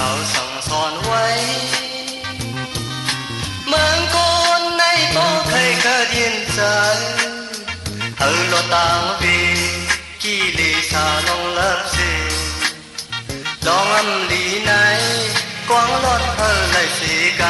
ở sòng son quay mừng con nay to thầy cơ điên trời ở lo tang vì chi lì xa long lớp gì đón âm lý này quang lót ở lại xì cả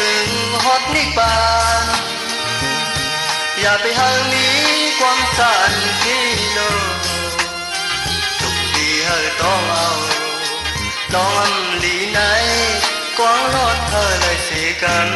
ถึงฮอดนิบานอย่าไปหางนี้ความสันที่โลทุกทีเฮอต้องเอาต้องอำลีไหนกวางรอดเธอเลยสิกัน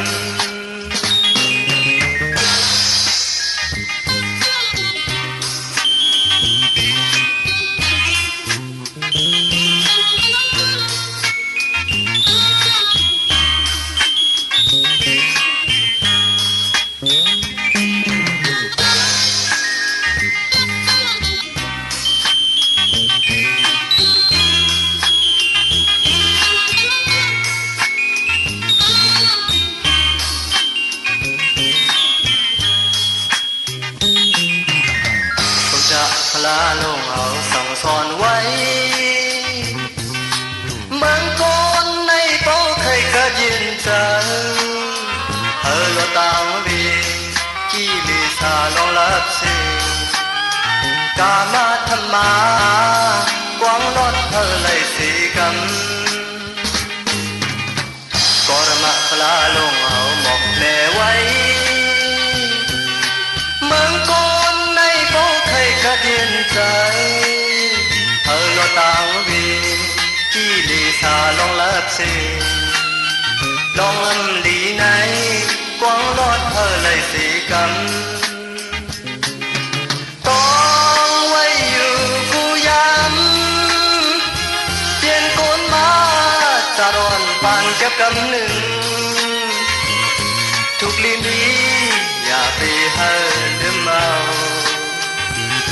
ลาลงเอาสั่งสอนไว้บางคนในเป้าเคยกระยินจังเฮอละตางวีกี่ลีสาลองรับสิกามาธรรมากวางรอดเธอเลยสีกัน ใจเธอก็ต่างวีกี่ลีสาลองลับสิลองอันลีไหนกวางลอดเธอเลยสีกันต้อง